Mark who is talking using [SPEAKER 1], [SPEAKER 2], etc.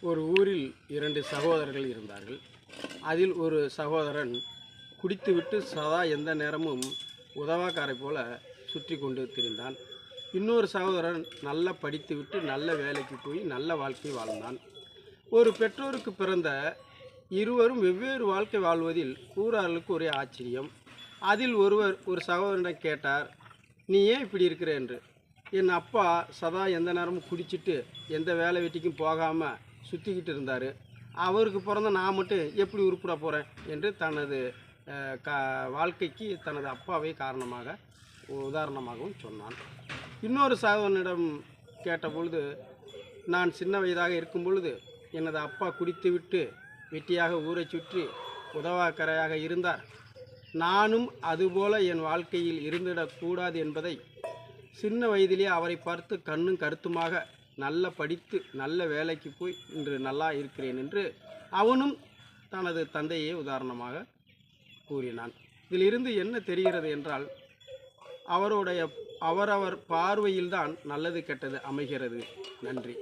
[SPEAKER 1] ஒரு ஊரில் இரண்டு சகோதரர்கள் இருந்தார்கள். அதில் ஒரு சகோதரன் குடித்துவிட்டு சதா எந்த நேரமும் உதவாக்காரை போல சுற்றி கொண்டு திரிந்தான். இன்னொரு சகோதரன் நல்லா படித்துவிட்டு நல்ல வேலைக்கு போய் நல்ல வாழ்க்கை வாழ்ந்தான். ஒரு பெற்றோருக்கு பிறந்த இருவரும் வெவ்வேறு வாழ்க்கை வாழ்வதில் ஊரார்களுக்கு ஒரே ஆச்சரியம். அதில் ஒருவர் ஒரு சகோதரனிடம் கேட்டார் நீ ஏன் இப்படி இருக்கிற? என்று. என் அப்பா சதா எந்த நேரமும் குடிச்சிட்டு எந்த வேலை வெட்டிக்கும் போகாமல் சுற்றிக்கிட்டு இருந்தார். அவருக்கு பிறந்த நான் மட்டும் எப்படி உருப்பிட போகிறேன் என்று தனது கா க வாழ்க்கைக்கு தனது அப்பாவை காரணமாக உதாரணமாகவும் சொன்னான். இன்னொரு சகோதரனிடம் கேட்டபொழுது நான் சின்ன வயதாக இருக்கும் பொழுது எனது அப்பா குடித்துவிட்டு வெட்டியாக ஊரைச் சுற்றி உதவாக்கரையாக இருந்தார். நானும் அதுபோல என் வாழ்க்கையில் இருந்திடக்கூடாது என்பதை சின்ன வயதிலே அவரை பார்த்து கண்ணும் கருத்துமாக நல்ல படித்து நல்ல வேலைக்கு போய் இன்று நல்லா இருக்கிறேன் என்று அவனும் தனது தந்தையை உதாரணமாக கூறினான். இதிலிருந்து என்ன தெரிகிறது என்றால் அவருடைய அவரவர் பார்வையில்தான் நல்லது கெட்டது அமைகிறது. நன்றி.